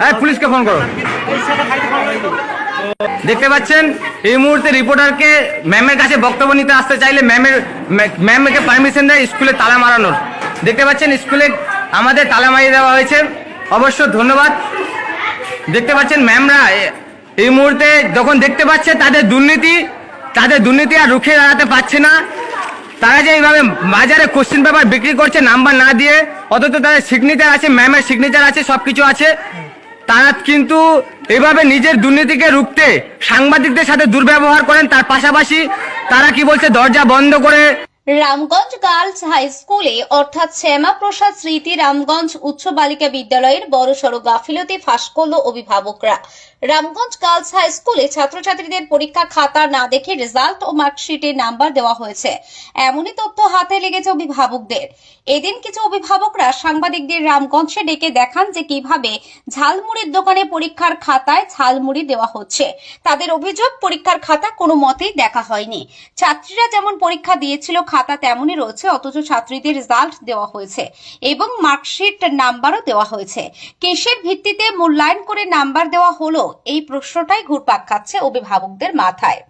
হ্যাঁ পুলিশকে ফোন করো। দেখতে পাচ্ছেন, এই মুহূর্তে রিপোর্টারকে ম্যামের কাছে বক্তব্য নিতে আসতে চাইলে ম্যামের ম্যামকে পারমিশন দেয় স্কুলে তালা মারানোর। দেখতে পাচ্ছেন স্কুলে আমাদের তালা মারিয়ে দেওয়া হয়েছে। অবশ্য ধন্যবাদ। দেখতে পাচ্ছেন ম্যামরা এই মুহূর্তে যখন দেখতে পাচ্ছে তাদের দুর্নীতি তাদের দুর্নীতি আর রুখে দাঁড়াতে পারছে না। তারা যে এইভাবে বাজারে কোশ্চেন পেপার বিক্রি করছে নাম্বার না দিয়ে, অথচ তাদের সিগনেচার আছে ম্যামের সিগনেচার আছে সব কিছু আছে। তারা কিন্তু এভাবে নিজের দুর্নীতিকে রুখতে সাংবাদিকদের সাথে দুর্ব্যবহার করেন। তার পাশাপাশি তারা কি বলছে, দরজা বন্ধ করে রামগঞ্জ গার্লস হাই স্কুলে, অর্থাৎ শ্যামাপ্রসাদ স্মৃতি রামগঞ্জ উচ্চ বালিকা বিদ্যালয়ের বড়সড় গাফিলতি ফাঁস করল অভিভাবকরা। রামগঞ্জ গার্লস হাই স্কুলে ছাত্রছাত্রীদের পরীক্ষা খাতা না দেখে রেজাল্ট ও মার্কশিটে নাম্বার দেওয়া হয়েছে। এমনই তথ্য হাতে লেগেছে অভিভাবকদের। এদিন কিছু অভিভাবকরা সাংবাদিকদের রামগঞ্জে ডেকে দেখান যে কীভাবে ঝালমুড়ির দোকানে পরীক্ষার খাতায় ঝালমুড়ি দেওয়া হচ্ছে। তাদের অভিযোগ, পরীক্ষার খাতা কোনো মতেই দেখা হয়নি। ছাত্রীরা যেমন পরীক্ষা দিয়েছিল খাতা তেমনই রয়েছে, অথচ ছাত্রীদের রেজাল্ট দেওয়া হয়েছে এবং মার্কশিট নাম্বারও দেওয়া হয়েছে। কেসের ভিত্তিতে মূল্যায়ন করে নাম্বার দেওয়া হলো? এই প্রশ্নটাই ঘুরপাক খাচ্ছে অভিভাবকদের মাথায়।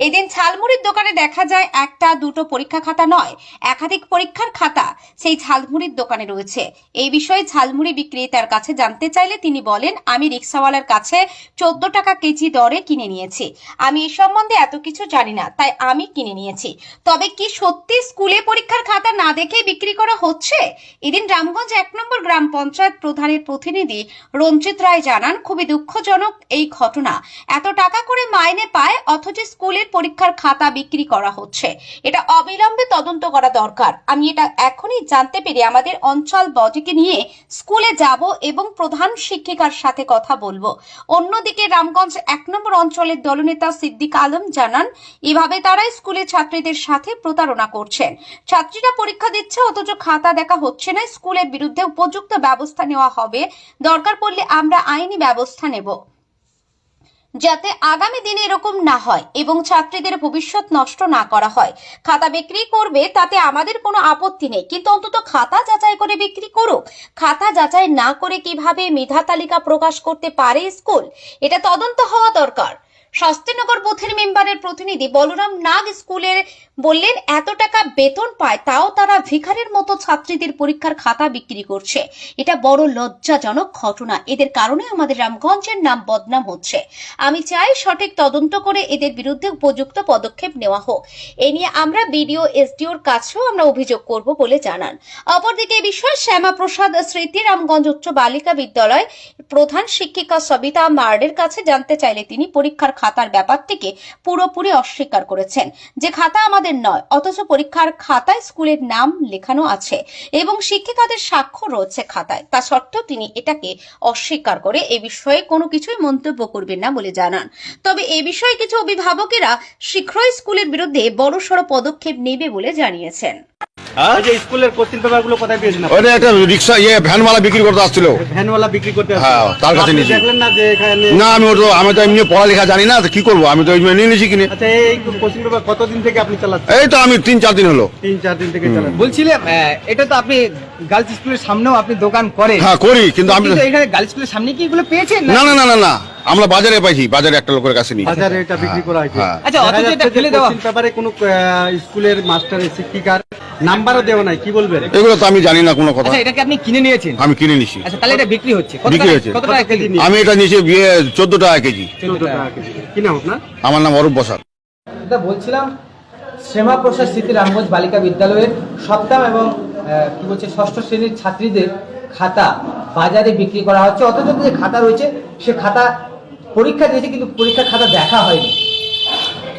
এদিন ঝালমুড়ির দোকানে দেখা যায় একটা দুটো পরীক্ষা খাতা নয়, একাধিক পরীক্ষার খাতা সেই ঝালমুড়ির দোকানে রয়েছে। এই বিষয়ে ঝালমুড়ি বিক্রেতার কাছে জানতে চাইলে তিনি বলেন, আমি রিক্সাওয়ালার কাছে চোদ্দ টাকা কেজি দরে কিনে নিয়েছি। আমি এ সম্বন্ধে এত কিছু জানি না, তাই আমি কিনে নিয়েছি। তবে কি সত্যি স্কুলে পরীক্ষার খাতা না দেখে বিক্রি করা হচ্ছে? এদিন রামগঞ্জ এক নম্বর গ্রাম পঞ্চায়েত প্রধানের প্রতিনিধি রঞ্জিত রায় জানান, খুবই দুঃখজনক এই ঘটনা। এত টাকা করে মাইনে পায়, অথচ স্কুলের পরীক্ষার খাতা বিক্রি করা হচ্ছে। এটা অবিলম্বে তদন্ত করা দরকার। আমি এটা এখনই জানতে পেরে আমাদের অঞ্চল বডিকে নিয়ে স্কুলে যাব এবং প্রধান শিক্ষিকার সাথে কথা বলব। অন্যদিকে রামগঞ্জ এক নম্বর অঞ্চলের দলনেতা সিদ্দিক আলম জানান, এভাবে তারাই স্কুলের ছাত্রীদের সাথে প্রতারণা করছেন। ছাত্রীরা পরীক্ষা দিচ্ছে, অথচ খাতা দেখা হচ্ছে না, স্কুলের বিরুদ্ধে উপযুক্ত ব্যবস্থা নেওয়া হবে। দরকার পড়লে আমরা আইনি ব্যবস্থা নেব। যাতে আগামী দিনে এরকম না হয় এবং ছাত্রীদের ভবিষ্যৎ নষ্ট না করা হয়। খাতা বিক্রি করবে, তাতে আমাদের কোনো আপত্তি নেই। কিন্তু অন্তত খাতা যাচাই করে বিক্রি করুক। খাতা যাচাই না করে কীভাবে মেধা তালিকা প্রকাশ করতে পারে স্কুল? এটা তদন্ত হওয়া দরকার। শাস্তিনগর বুথের মেম্বারের প্রতিনিধি বলরাম নাগ স্কুলের বললেন, এত টাকা বেতন পায়, তাও তারা ভিখারির মতো ছাত্রীদের পরীক্ষার খাতা বিক্রি করছে। এটা বড় লজ্জাজনক ঘটনা। এদের কারণে আমাদের রামগঞ্জের নাম বদনাম হচ্ছে। আমি চাই সঠিক তদন্ত করে এদের বিরুদ্ধে উপযুক্ত পদক্ষেপ নেওয়া হোক। এ নিয়ে আমরা বিডিও, এসডিওর কাছেও আমরা অভিযোগ করব বলে জানান। অপরদিকে এ বিষয়ে শ্যামাপ্রসাদ স্মৃতি, রামগঞ্জ উচ্চ বালিকা বিদ্যালয় প্রধান শিক্ষিকা সবিতা মার্ডের কাছে জানতে চাইলে তিনি পরীক্ষার খাতার ব্যাপারটিকে পুরোপুরি অস্বীকার করেছেন। যে খাতা আমাদের নয়, অথচ পরীক্ষার খাতায় স্কুলের নাম লেখানো আছে এবং শিক্ষিকাদের স্বাক্ষর রয়েছে খাতায়। তা সত্ত্বেও তিনি এটাকে অস্বীকার করে এ বিষয়ে কোনো কিছুই মন্তব্য করবেন না বলে জানান। তবে এ বিষয়ে কিছু অভিভাবকেরা শীঘ্রই স্কুলের বিরুদ্ধে বড়সড় পদক্ষেপ নেবে বলে জানিয়েছেন। স্কুলের কোশ্চেন পেপার কোথায় পেয়েছেন আপনি? একটা রিক্সা ইয়ে ভ্যানওয়ালা বিক্রি করতে আসছিল। ভ্যানওয়ালা বিক্রি করতে হ্যাঁ, তার কাছে নিয়েছি। দেখলেন না যে এখানে না আমি ওটা আমি তো এমনি পড়ালেখা জানি না কি করব? আমি তো এমনি নিয়েছি কিনে। আচ্ছা এই কোশ্চেন পেপার কতদিন থেকে আপনি চালাচ্ছেন? এই তো আমি তিন চার দিন হলো। তিন চার দিন থেকে চালাচ্ছেন। বলছিলাম এটা তো আপনি গার্লস স্কুলের সামনেও আপনি দোকান করেন। হ্যাঁ করি কিন্তু আমি এখানে গার্লস স্কুলের সামনে কি এগুলো পেয়েছেন না? না না না না আমরা বাজারে পাইছি বাজারে একটা লোকের কাছে নিয়েছি। বাজারে এটা বিক্রি করা হয়েছে। হ্যাঁ। আচ্ছা, অথচ দেখা এটা ফেলে দেওয়া- কোশ্চেন কোনো আহ, স্কুলের মাস্টারের শিক্ষিকার নাম্বারও দেওয়া নাই কি বলবেন? এগুলো তো আমি জানি না কোনো কথা। আচ্ছা এটাকে আপনি কিনে নিয়েছেন? আমি কিনে নিয়েছি। আচ্ছা তাহলে এটা বিক্রি হচ্ছে। কত বিক্রি টাকা- হচ্ছে। কত টাকা কেজি আমি এটা নিয়েছি বিয়ে চোদ্দ টাকা কেজি। চোদ্দ টাকা কেজি। কি নাম আপনার? আমার নাম অরূপ বসাক। এটা বলছিলাম শ্যামাপ্রসাদ স্মৃতি রামগঞ্জ বালিকা বিদ্যালয়ের সপ্তম এবং আহ, কি বলছে ষষ্ঠ শ্রেণির ছাত্রীদের খাতা বাজারে বিক্রি করা হচ্ছে। অথচ যে খাতা রয়েছে সে খাতা পরীক্ষা দিয়েছে কিন্তু পরীক্ষার খাতা দেখা হয়নি।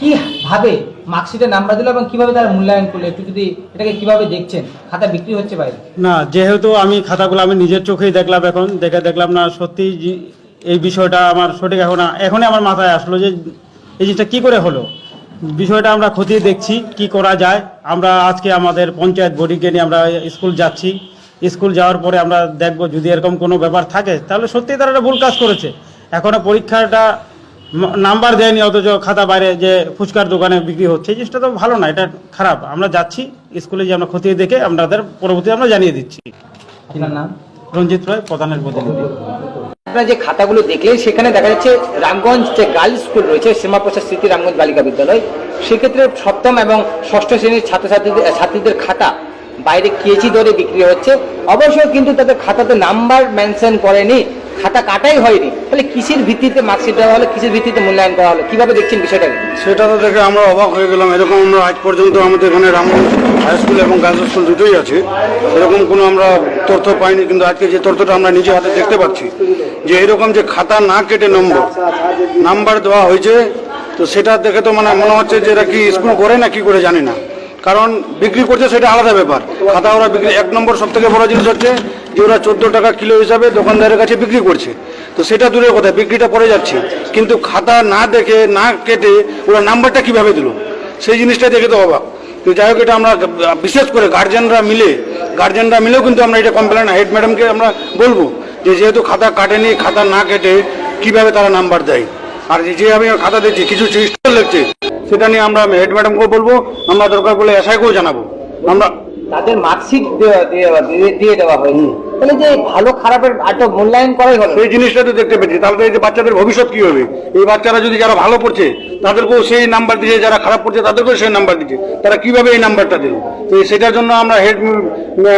কি ভাবে মার্কশিটে নাম্বার দিল এবং কীভাবে তারা মূল্যায়ন করল? একটু যদি এটাকে কীভাবে দেখছেন? খাতা বিক্রি হচ্ছে বাইরে। না, যেহেতু আমি খাতাগুলো আমি নিজের চোখেই দেখলাম এখন, দেখে দেখলাম না, সত্যি এই বিষয়টা আমার সঠিক এখন এখনই আমার মাথায় আসলো যে এই জিনিসটা কি করে হলো? বিষয়টা আমরা খতিয়ে দেখছি, কি করা যায়। আমরা আজকে আমাদের পঞ্চায়েত বডিকে নিয়ে আমরা স্কুল যাচ্ছি। স্কুল যাওয়ার পরে আমরা দেখব যদি এরকম কোনো ব্যাপার থাকে, তাহলে সত্যি তারা ভুল কাজ করেছে। এখনও পরীক্ষাটা নাম্বার দেয়নি অথচ খাতা বাইরে যে ফুচকার দোকানে বিক্রি হচ্ছে জিনিসটা তো ভালো না এটা খারাপ। আমরা যাচ্ছি স্কুলে যে আমরা খতিয়ে দেখে আপনাদের পরবর্তী আমরা জানিয়ে দিচ্ছি। নাম? রঞ্জিত রায় প্রধানের প্রতিনিধি। আপনারা যে খাতাগুলো দেখলেন সেখানে দেখা যাচ্ছে রামগঞ্জ যে গার্লস স্কুল রয়েছে শ্যামাপ্রসাদ স্মৃতি রামগঞ্জ বালিকা বিদ্যালয় সেক্ষেত্রে সপ্তম এবং ষষ্ঠ শ্রেণির ছাত্রছাত্রীদের ছাত্রীদের খাতা বাইরে কেজি দরে বিক্রি হচ্ছে। অবশ্যই কিন্তু তাদের খাতাতে নাম্বার মেনশন করেনি খাতা কাটাই হয়নি। তাহলে কিসের ভিত্তিতে মার্কশিট দেওয়া হলো, কিসের ভিত্তিতে মূল্যায়ন করা হলো? কীভাবে দেখছেন বিষয়টাকে? সেটা তো দেখে আমরা অবাক হয়ে গেলাম। এরকম আমরা আজ পর্যন্ত আমাদের এখানে রামগঞ্জ হাই স্কুল এবং গার্লস স্কুল দুটোই আছে। এরকম কোনো আমরা তথ্য পাইনি, কিন্তু আজকে যে তথ্যটা আমরা নিজে হাতে দেখতে পাচ্ছি, যে এরকম যে খাতা না কেটে নম্বর নাম্বার দেওয়া হয়েছে, তো সেটা দেখে তো মানে মনে হচ্ছে যে এরা কি স্কুল করে না কি করে জানি না। কারণ বিক্রি করছে সেটা আলাদা ব্যাপার। খাতা ওরা বিক্রি এক নম্বর সব থেকে বড় জিনিস হচ্ছে যে ওরা চোদ্দ টাকা কিলো হিসাবে দোকানদারের কাছে বিক্রি করছে। তো সেটা দূরের কথা, বিক্রিটা পরে যাচ্ছে। কিন্তু খাতা না দেখে, না কেটে ওরা নাম্বারটা কীভাবে দিল? সেই জিনিসটা দেখে তো অবাক। তো যাই হোক, এটা আমরা বিশেষ করে গার্জেনরা মিলে, গার্জেনরা মিলেও কিন্তু আমরা এটা কমপ্লেন হেড ম্যাডামকে আমরা বলব যে যেহেতু খাতা কাটেনি, খাতা না কেটে কীভাবে তারা নাম্বার দেয়? আর যে- আমি খাতা দিচ্ছি, কিছু স্টল লিখছে, সেটা নিয়ে আমরা হেড ম্যাডামকেও বলব, আমরা দরকার বলে এসআইকেও জানাব। আমরা তাদের মার্কশিট দিয়ে দেওয়া হয়নি। তাহলে যে ভালো খারাপের একটা মূল্যায়ন করাই হলো সেই জিনিসটা তো দেখতে পেয়েছি। তাহলে এই যে বাচ্চাদের ভবিষ্যৎ কি হবে? এই বাচ্চারা যদি যারা ভালো পড়ছে তাদেরকেও সেই নাম্বার দিচ্ছে যারা খারাপ পড়ছে তাদেরকেও সেই নাম্বার দিচ্ছে তারা কীভাবে এই নাম্বারটা দিল তো সেটার জন্য আমরা হেড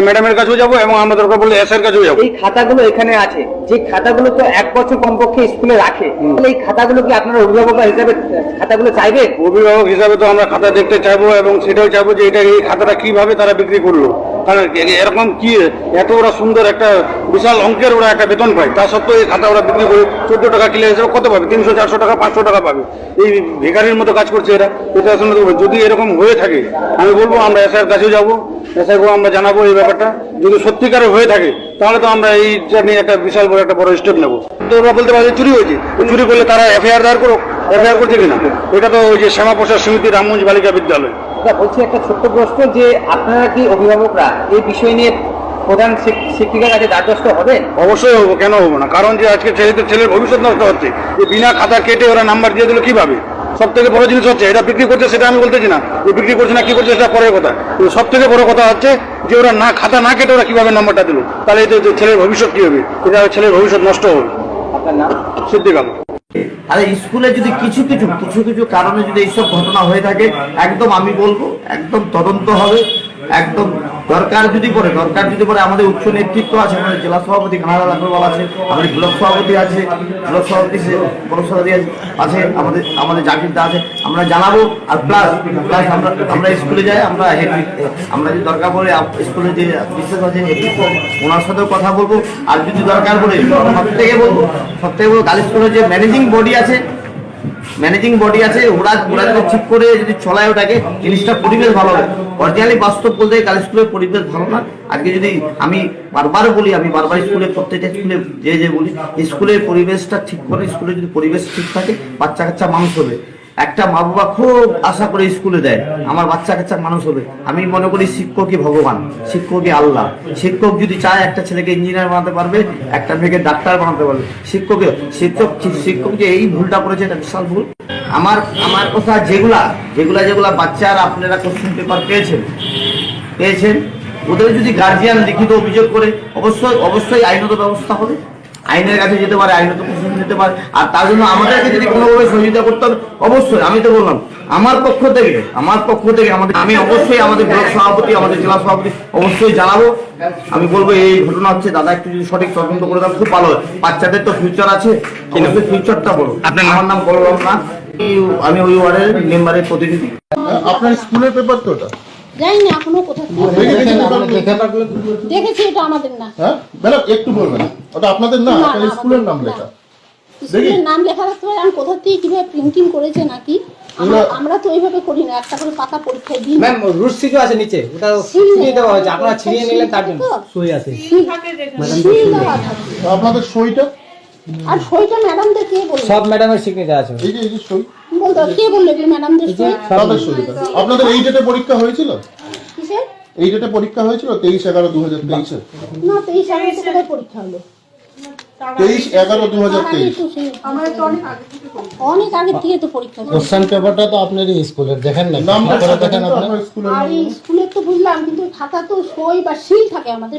ম্যাডামের কাছেও যাব এবং আমরা দরকার বলে এস এর কাছেও যাব। এই খাতাগুলো এখানে আছে। যে খাতাগুলো তো এক বছর কমপক্ষে স্কুলে রাখে তাহলে এই খাতাগুলো কি আপনারা অভিভাবক হিসাবে খাতাগুলো চাইবে? অভিভাবক হিসাবে তো আমরা খাতা দেখতে চাইব এবং সেটাও চাইব যে এটা এই খাতাটা কীভাবে তারা বিক্রি করল। কারণ এরকম কি, এত ওরা সুন্দর একটা বিশাল অঙ্কের ওরা একটা বেতন পায়, তা সত্ত্বেও এই খাতা ওরা বিক্রি করে চোদ্দ টাকা কিলো হিসেবে কত পাবে? তিনশো, চারশো টাকা, পাঁচশো টাকা পাবে। এই ভিখারির মতো কাজ করছে এরা। এটা আসলে যদি এরকম হয়ে থাকে, আমি বলব আমরা এসআইয়ের কাছেও যাব, এসআইকেও আমরা জানাব এই ব্যাপারটা। যদি সত্যিকারে হয়ে থাকে, তাহলে তো আমরা এইটা নিয়ে একটা বিশাল বড় একটা বড় স্টেপ নেব। তো ওরা বলতে পারে চুরি হয়েছে। চুরি করলে তারা এফআইআর দায়ের করো এফআইআর করছে কিনা? এটা তো ওই যে শ্যামাপ্রসাদ সমিতি রামগঞ্জ বালিকা বিদ্যালয়। দাদা, বলছি একটা ছোট্ট প্রশ্ন যে আপনারা কি অভিভাবকরা এই বিষয় নিয়ে প্রধান শিক- শিক্ষিকার কাছে দ্বারস্থ হবেন? অবশ্যই হব কেন হব না? কারণ যে আজকে ছেলে তো ছেলের ভবিষ্যৎ নষ্ট হচ্ছে। যে বিনা খাতা কেটে ওরা নাম্বার দিয়ে দিল কীভাবে? সব থেকে বড় জিনিস হচ্ছে এটা বিক্রি করছে সেটা আমি বলতেছি না। যে বিক্রি করছে না কি করছে সেটা পরের কথা। সব থেকে বড় কথা হচ্ছে যে ওরা না খাতা না কেটে ওরা কীভাবে নম্বরটা দিল? তাহলে এতে ছেলের ভবিষ্যৎ কি হবে? এটা ছেলের ভবিষ্যৎ নষ্ট হবে। আপনার নাম? সিদ্দিক আলম। আরে স্কুলে যদি কিছু কিছু কিছু কিছু কারণে যদি এইসব ঘটনা হয়ে থাকে, একদম আমি বলব, একদম তদন্ত হবে। একদম দরকার যদি পড়ে, দরকার যদি পড়ে, আমাদের উচ্চ নেতৃত্ব আছে, আমাদের জেলা সভাপতি খানাদা লাগরওয়াল আছে, আমাদের ব্লক সভাপতি আছে, ব্লক সভাপতি সভাপতি আছে আমাদের আমাদের জাকির দা আছে, আমরা জানাব, আর প্লাস প্লাস আমরা আমরা স্কুলে যাই, আমরা আমরা যদি দরকার পড়ে স্কুলে যে বিশেষ আছে ওনার সাথেও কথা বলব, আর যদি দরকার পড়ে সব থেকে বলব সব থেকে বলব গার্লস স্কুলের যে ম্যানেজিং বডি আছে ম্যানেজিং বডি আছে, ওরা ওরা যদি ঠিক করে যদি চলায় ওটাকে, জিনিসটা পরিবেশ ভালো হবে। অরিজিনালি বাস্তব বলতে কাল স্কুলের পরিবেশ ভালো না। আজকে যদি আমি বারবার বলি, আমি বারবার স্কুলে, প্রত্যেকটা স্কুলে যে যে বলি, স্কুলের পরিবেশটা ঠিক করে, স্কুলে যদি পরিবেশ ঠিক থাকে বাচ্চা কাচ্চা মানুষ হবে। একটা মা বাবা খুব আশা করে স্কুলে দেয়, আমার বাচ্চা কাচ্চা মানুষ হবে। আমি মনে করি শিক্ষকই ভগবান শিক্ষকই আল্লাহ। শিক্ষক যদি চায় একটা ছেলেকে ইঞ্জিনিয়ার বানাতে পারবে, একটা মেয়েকে ডাক্তার বানাতে পারবে। শিক্ষকে শিক্ষক শিক্ষক যে এই ভুলটা করেছে, এটা বিশাল ভুল। আমার আমার কথা যেগুলা যেগুলা যেগুলা বাচ্চারা আপনারা কোশ্চেন পেপার পেয়েছেন পেয়েছেন, ওদের যদি গার্জিয়ান লিখিত অভিযোগ করে, অবশ্যই অবশ্যই আইনত ব্যবস্থা হবে। আইনের কাছে যেতে পারে, আইনত যেতে পারে। আর তার জন্য আমাদেরকে যদি কোনোভাবে সহযোগিতা করতে হবে অবশ্যই আমি তো বললাম আমার পক্ষ থেকে আমার পক্ষ থেকে আমাদের আমি অবশ্যই আমাদের ব্লক সভাপতি আমাদের জেলা সভাপতি অবশ্যই জানাব। আমি বলব এই ঘটনা হচ্ছে দাদা একটু যদি সঠিক তদন্ত করে দেন খুব ভালো হয়। বাচ্চাদের তো ফিউচার আছে। অবশ্যই ফিউচারটা বলো নাম? আমার নাম বলরাম না আমি ওই ওয়ার্ডের মেম্বারের প্রতিনিধি। আপনার স্কুলের পেপার তো ওটা? যাই না এখনও কোথাও দেখেছি এটা আমাদের না। হ্যাঁ? ম্যাডাম একটু বলবেন। ওটা আপনাদের না? না, আপনার স্কুলের নাম লেখা। স্কুলের নাম লেখা রাখতে পারে আমি কোথা থেকে কীভাবে প্রিন্টিং করেছে নাকি? আমরা আমরা তো ওইভাবে করি না একটা করে পাতা পরীক্ষায় দিই। ম্যাম রুট সিটও আছে নিচে ওটা ছিঁড়িয়ে দেওয়া হয়েছে আপনারা ছিঁড়িয়ে নিলেন তার জন্য। সই আছে। সিল দেওয়া থাকে। তো আপনাদের সইটা? আর সইটা ম্যাডামদের কে বলল? সব ম্যাডামের সিগনেচার আছে। এই যে এই যে সই। বলতো কে বলল এগুলো ম্যাডামদের সই? তাদের সইটা আপনাদের এই ডেটে পরীক্ষা হয়েছিল? কিসের? এই ডেটে পরীক্ষা হয়েছিল? তেইশ এগারো দু হাজার তেইশে। না তেইশ আগে তো কোথায় পরীক্ষা হলো। তেইশ এগারো দু হাজার তেইশ। অনেক আগে থেকে তো পরীক্ষা কোশ্চেন পেপারটা তো আপনারই স্কুলের দেখেন না। নামটা করে দেখেন আপনি আপনার। স্কুলের আর তো বুঝলাম কিন্তু খাতা তো সই বা সিল থাকে আমাদের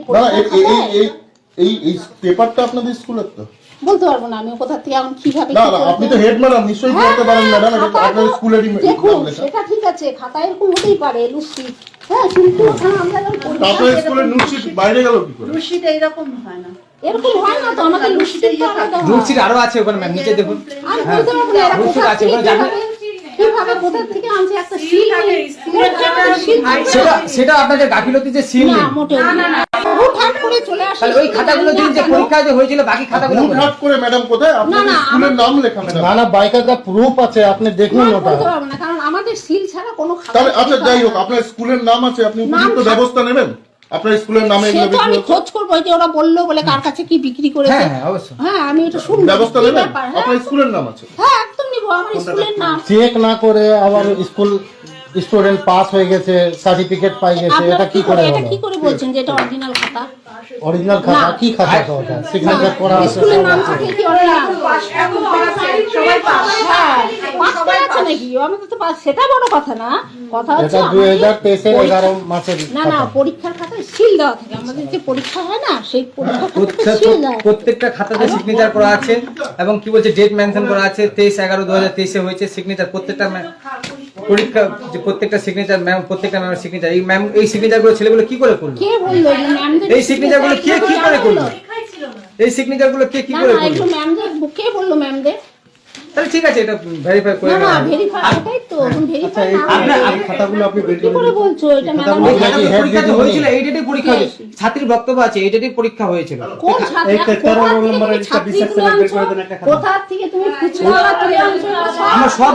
এই- এই- এই- পেপারটা আপনাদের স্কুলের তো। বলতে পারব না আমি কোথা থেকে এখন কীভাবে না না আপনি তো হেড ম্যাডাম নিশ্চয়ই হ্যাঁ, বলতে পারেন ম্যাডাম এটা আপনার স্কুলেরই দেখুন সেটা ঠিক আছে খাতায় এরকম হতেই পারে লুচি। হ্যাঁ কিন্তু আমরা যখন তা পরীক্ষা আপনার স্কুলের নোটশিট বাইরে গেল কি করে? এরকম হয় না তো হয়। আরও আছে ওখানে ম্যাম নিচে দেখুন। আছে ওখানে কিভাবে- কোথা থেকে আনছে একটা সেটা সেটা আপনাদের গাফিলতি যে সিল না মোটেও না। হুটহাট করে চলে আসে তাহলে ওই খাতাগুলো দিন যে পরীক্ষা যে হয়েছিল বাকি খাতাগুলো হুটহাট করে ম্যাডাম কোথায়? আপনার না, না, স্কুলের নাম লেখা ম্যাডাম না না বাইকের প্রুফ আছে আপনি দেখুন ওটা। না কারণ আমাদের সিল ছাড়া কোনো খাবার তাহলে আচ্ছা যাই হোক আপনার স্কুলের নাম আছে আপনি উপযুক্ত ব্যবস্থা নেবেন? আপনার স্কুলের নামে এগুলো আমি খোঁজ করব যে ওরা বলল বলে কার কাছে কি বিক্রি করেছে। হ্যাঁ হ্যাঁ অবশ্যই। হ্যাঁ আমি এটা শুনব। ব্যবস্থা নেবেন? হ্যাঁ? আপনার স্কুলের নাম আছে। হ্যাঁ একদম নিবো আমার স্কুলের নাম। চেক না করে আবার স্কুল স্টুডেন্ট পাস হয়ে গেছে সার্টিফিকেট পাই গেছে এটা কি করে এটা কি করে বলছেন যে এটা অরিজিনাল খাতা? অরিজিনাল খাতা? কি খাতা তো ওটা? সিগনেচার করা আছে। স্কুলের নাম আছে। থাকে কি? অরিজিনাল সবাই পাস হ্যাঁ পাস করে আছে নাকি? আমাদের তো পাস সেটা বড় কথা না। কথা হচ্ছে এটা দুই হাজার আমাদের তেইশে পরীক্ষা- এগারো মাসের না না খাতা। পরীক্ষার খাতায় সিল দেওয়া থাকে। আমাদের যে পরীক্ষা হয় না সেই সিল দেওয়া থাকে। প্রত্যেকটা খাতাতে সিগনেচার করা আছে এবং কি বলছে ডেট মেনশন করা আছে তেইশ এগারো দু হাজার তেইশে হয়েছে সিগনেচার প্রত্যেকটা পরীক্ষা যে প্রত্যেকটা সিগনেচার ম্যাম প্রত্যেকটা ম্যামের সিগনেচার এই ম্যাম এই সিগনেচারগুলো ছেলেগুলো কি করে করল? কে বলল? এই সিগনেচারগুলো কে কি করে করল? এই সিগনেচারগুলো কে কি করে করল? ম্যামদের কে বলল ম্যামদের তাহলে ঠিক আছে এটা ভেরিফাই করে না। ভেরিফাই এটাই তো ভেরিফাই আপনার- না আপনার- খাতাগুলো আপনি বের করে বলছো? এটা ম্যাডাম পরীক্ষা যে হয়েছিল এই ডেটে পরীক্ষা হয়েছে ছাত্রীর বক্তব্য আছে এই ডেটে পরীক্ষা হয়েছিল। কোন ছাত্র? এই তেরো কোথা থেকে নম্বরের একটা করে বের করে দেন একটা খাতা। কোথা থেকে তুমি তুলে আনছো আমার সব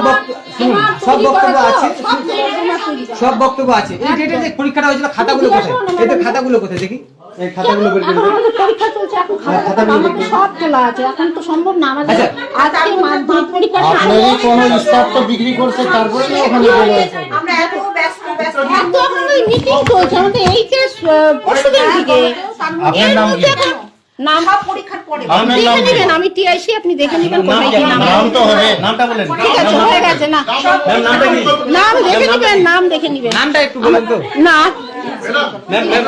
শুনুন, সব বক্তব্য আছে। সব বক্তব্য আছে। এই ডেটে যে পরীক্ষাটা হয়েছিল খাতাগুলো কোথায়? এই খাতাগুলো কোথায় দেখি। এই খাতাগুলো বের করে আমাদের পরীক্ষা চলছে এখন খাতা আমাদের সব তোলা আছে এখন তো সম্ভব না আমাদের। আজকে মাধ্যমিক পরীক্ষা আপনারই কোনো স্টাফ তো বিক্রি করছে তারপরে না ওখানে বলে আছে। এত এখন মিটিং চলছে আমাদের এইচএস পরশুদিন থেকে। এর মধ্যে এখন নাম পরীক্ষার পরে। দেখে নেবেন আমি টিআইসি আপনি দেখে নেবেন কোথায় কি নাম। নাম তো হবে নামটা বলেন ঠিক আছে হয়ে গেছে না। ম্যাম নামটা কি নাম দেখে নেবেন নাম দেখে নেবেন। নামটা একটু বলুন তো না। Ma'am ma'am.